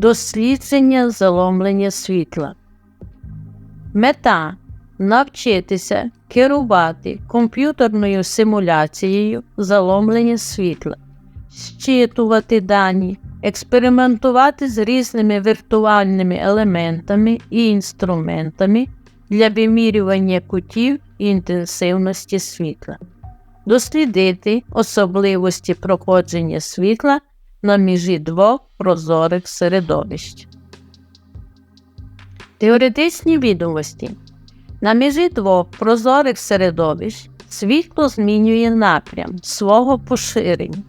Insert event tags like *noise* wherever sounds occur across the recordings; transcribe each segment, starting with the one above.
дослідження заломлення світла. Мета навчитися керувати комп'ютерною симуляцією заломлення світла, щитувати дані, експериментувати з різними віртуальними елементами і інструментами для вимірювання кутів і інтенсивності світла, дослідити особливості проходження світла на межі двох прозорих середовищ. Теоретичні відомості. На межі двох прозорих середовищ світло змінює напрям свого поширення.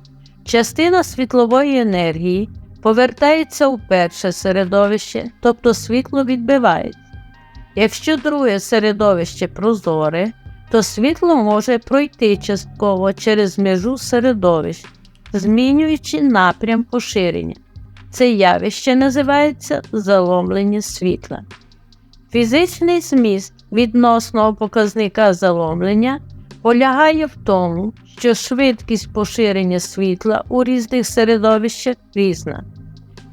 Частина світлової енергії повертається у перше середовище, тобто світло відбивається. Якщо друге середовище прозоре, то світло може пройти частково через межу середовищ, змінюючи напрям поширення. Це явище називається заломлення світла. Фізичний зміст відносного показника заломлення полягає в тому, що швидкість поширення світла у різних середовищах різна.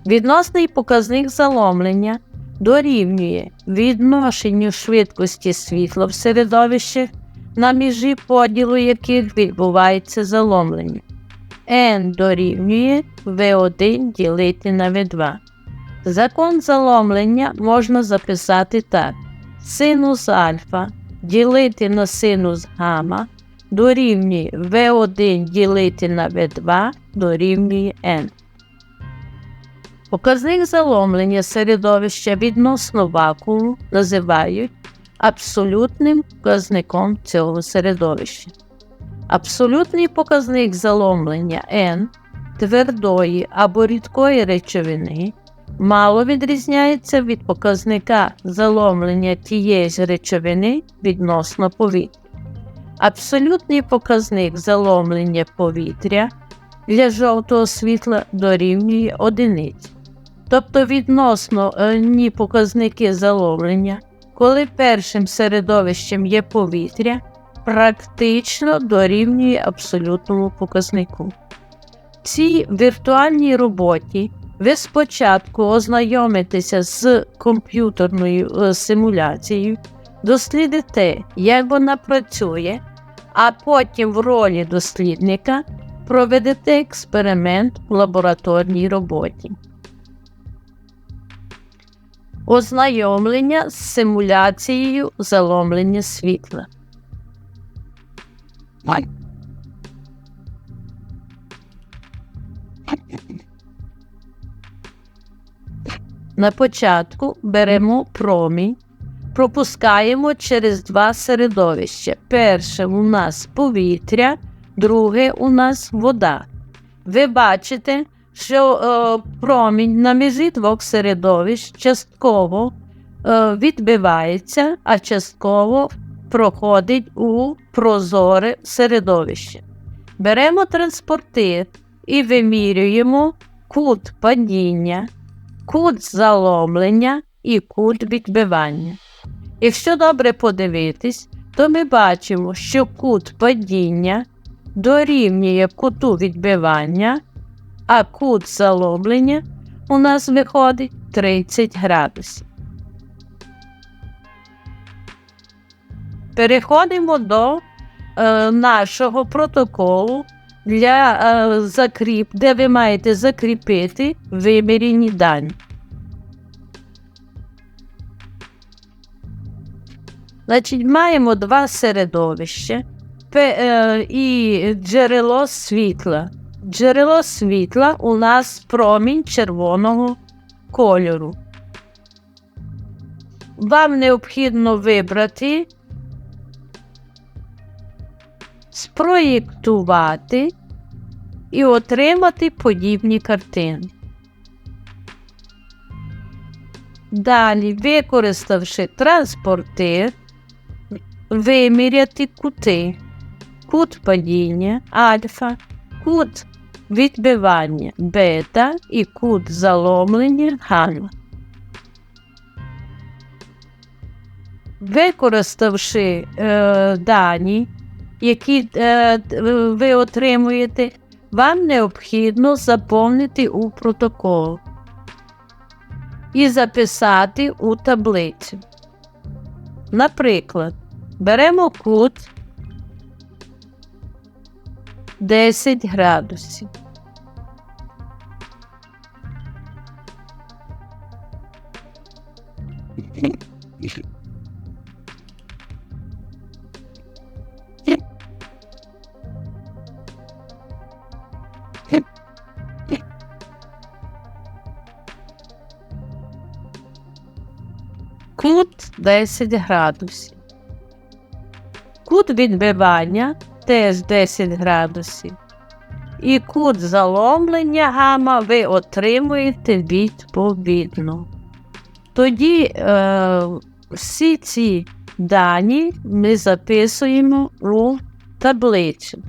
Відносний показник заломлення дорівнює відношенню швидкості світла в середовищах, на межі поділу яких відбувається заломлення. N дорівнює V1 ділити на V2. Закон заломлення можна записати так: синус альфа ділити на синус гамма дорівнює V1 ділити на V2 дорівнює N. Показник заломлення середовища відносно вакууму називають абсолютним показником цього середовища. Абсолютний показник заломлення N твердої або рідкої речовини мало відрізняється від показника заломлення тієї ж речовини відносно повітря. Абсолютний показник заломлення повітря для жовтого світла дорівнює одиниці. Тобто відносно ні показники заломлення, коли першим середовищем є повітря, практично дорівнює абсолютному показнику. Цій віртуальній роботі ви спочатку ознайомитеся з комп'ютерною е, симуляцією, дослідите, як вона працює, а потім в ролі дослідника проведете експеримент в лабораторній роботі. Ознайомлення з симуляцією заломлення світла. На початку беремо промінь, пропускаємо через два середовища. Перше у нас повітря, друге у нас вода. Ви бачите, що е, промінь на межі двох середовищ частково е, відбивається, а частково проходить у прозоре середовище. Беремо транспортир і вимірюємо кут падіння кут заломлення і кут відбивання. Якщо добре подивитись, то ми бачимо, що кут падіння дорівнює куту відбивання, а кут заломлення у нас виходить 30 градусів. Переходимо до е, нашого протоколу для е, закріп, де ви маєте закріпити вимірені дані. Значить, Маємо два середовища е, і джерело світла. Джерело світла у нас промінь червоного кольору. Вам необхідно вибрати, спроєктувати і отримати подібні картини. Далі, використавши транспортир, виміряти кути, кут падіння альфа, кут відбивання бета і кут заломлення гамма. Використавши е, дані, які е, ви отримуєте, вам необхідно заповнити у протокол. і записати у таблицю. Наприклад, беремо кут 10 градусів. *laughs* Кут 10 градусів. Кут відбивання теж 10 градусів. І кут заломлення гама ви отримуєте відповідно. Тоді е, всі ці дані ми записуємо у таблицю.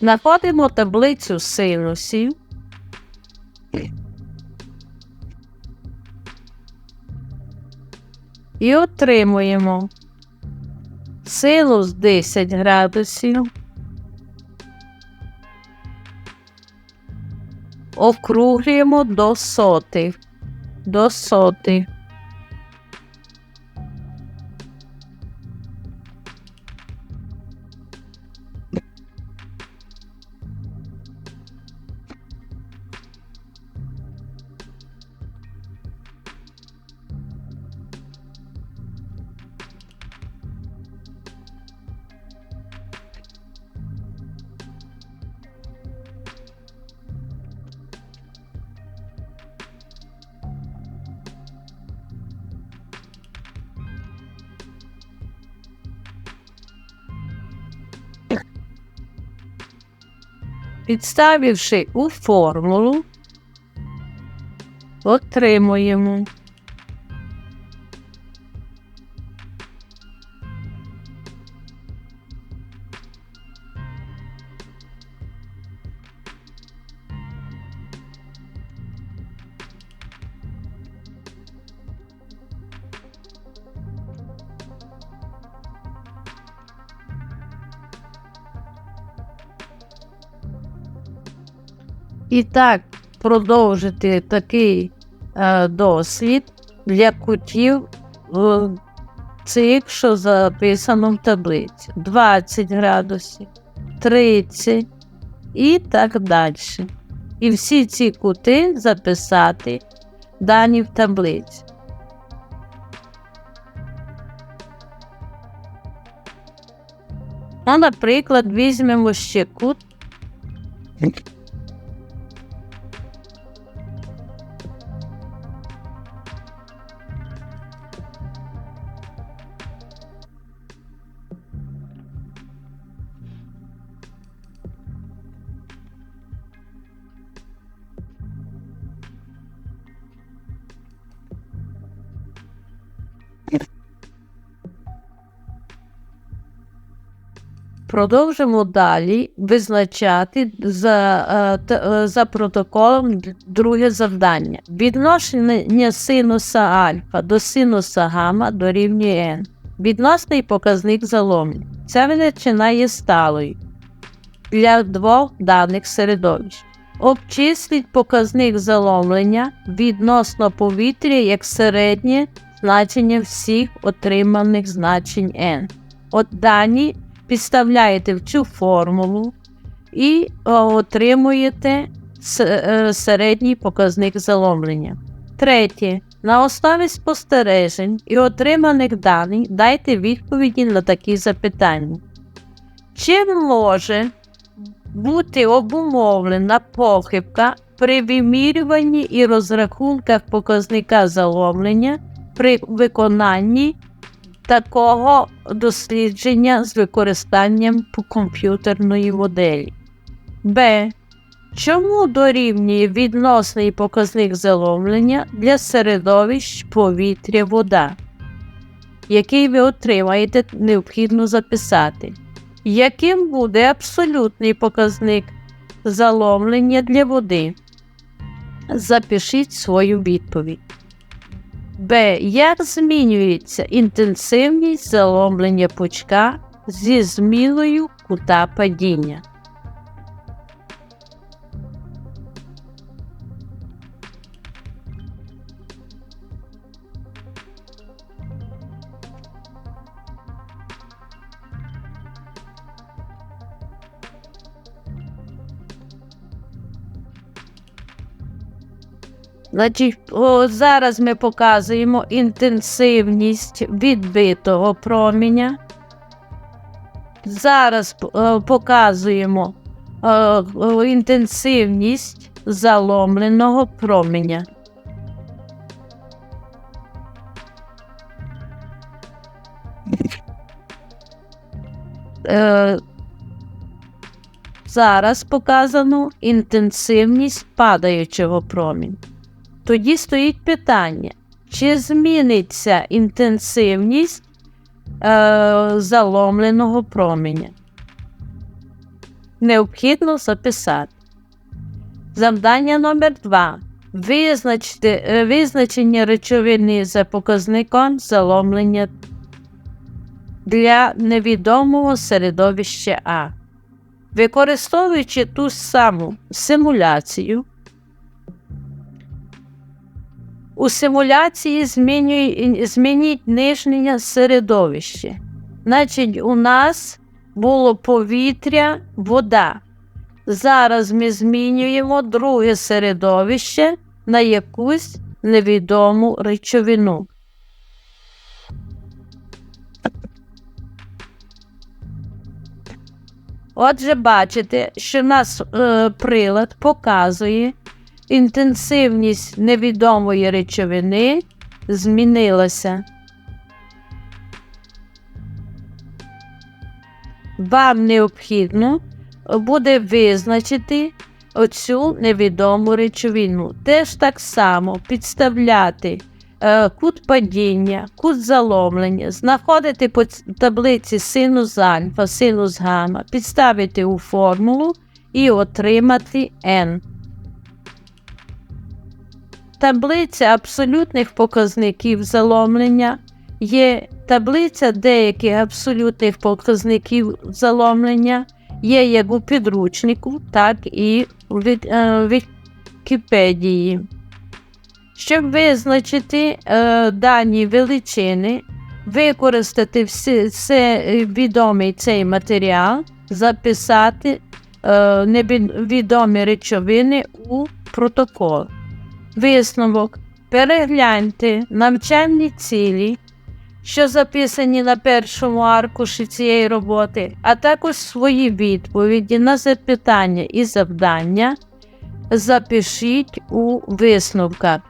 Знаходимо таблицю синусів. І отримуємо синус 10 градусів. Округлюємо до сотих. До сотих. Підставивши у формулу, отримуємо І так продовжити такий е, дослід для кутів е, цих, що записано в таблиці. 20 градусів, 30 і так далі. І всі ці кути записати дані в таблиці. Ну, наприклад, візьмемо ще кут Продовжимо далі визначати за, е, е, за протоколом друге завдання. Відношення синуса альфа до синуса гамма дорівнює n. Відносний показник заломлення. Ця величина є сталою для двох даних середовищ. Обчисліть показник заломлення відносно повітря як середнє значення всіх отриманих значень n. От дані підставляєте в цю формулу і отримуєте е, середній показник заломлення. Третє. На основі спостережень і отриманих даних дайте відповіді на такі запитання. Чим може бути обумовлена похибка при вимірюванні і розрахунках показника заломлення при виконанні такого дослідження з використанням комп'ютерної моделі. Б. Чому дорівнює відносний показник заломлення для середовищ повітря вода, який ви отримаєте, необхідно записати? Яким буде абсолютний показник заломлення для води? Запишіть свою відповідь. Б. Як змінюється інтенсивність заломлення пучка зі зміною кута падіння? Значить, зараз ми показуємо інтенсивність відбитого проміння. Зараз е, показуємо е, інтенсивність заломленого променя. Е, зараз показано інтенсивність падаючого проміння. Тоді стоїть питання, чи зміниться інтенсивність е, заломленого променя? Необхідно записати. Завдання номер 2. Визначити, е, визначення речовини за показником заломлення для невідомого середовища А. Використовуючи ту саму симуляцію, у симуляції змінює, змініть нижнє середовище. Значить, у нас було повітря, вода. Зараз ми змінюємо друге середовище на якусь невідому речовину. Отже, бачите, що нас е, прилад показує, інтенсивність невідомої речовини змінилася. Вам необхідно буде визначити оцю невідому речовину. Теж так само підставляти е, кут падіння, кут заломлення, знаходити по таблиці синус альфа, синус гамма, підставити у формулу і отримати n. Таблиця абсолютних показників заломлення є таблиця деяких абсолютних показників заломлення, є як у підручнику, так і в Вікіпедії. Щоб визначити е, дані величини, використати все, все відомий цей матеріал, записати е, невідомі речовини у протокол. Висновок. Перегляньте навчальні цілі, що записані на першому аркуші цієї роботи, а також свої відповіді на запитання і завдання. Запишіть у висновках.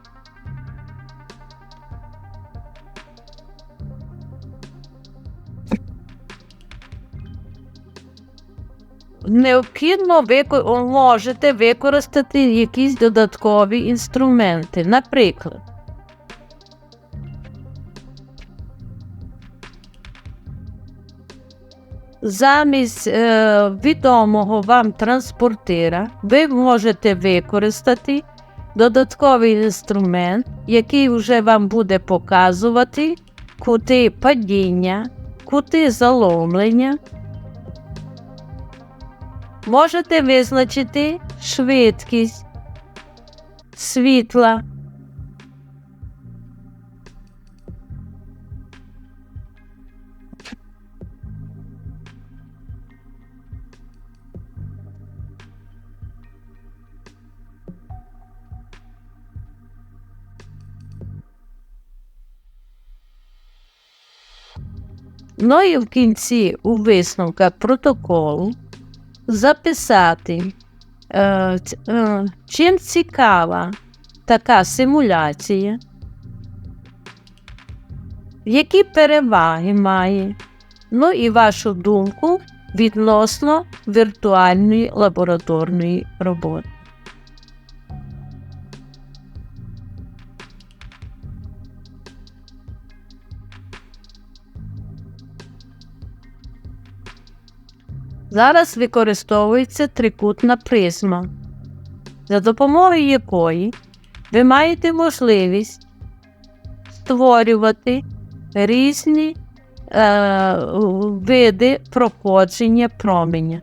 Необхідно вико... можете використати якісь додаткові інструменти. Наприклад, замість е, відомого вам транспортира ви можете використати додатковий інструмент, який вже вам буде показувати кути падіння, кути заломлення. Можете визначити швидкість світла. Ну і в кінці у висновках протоколу записати Е, е, Чим цікава така симуляція? Які переваги має? Ну і вашу думку відносно віртуальної лабораторної роботи. Зараз використовується трикутна призма, за допомогою якої ви маєте можливість створювати різні е, види проходження променя.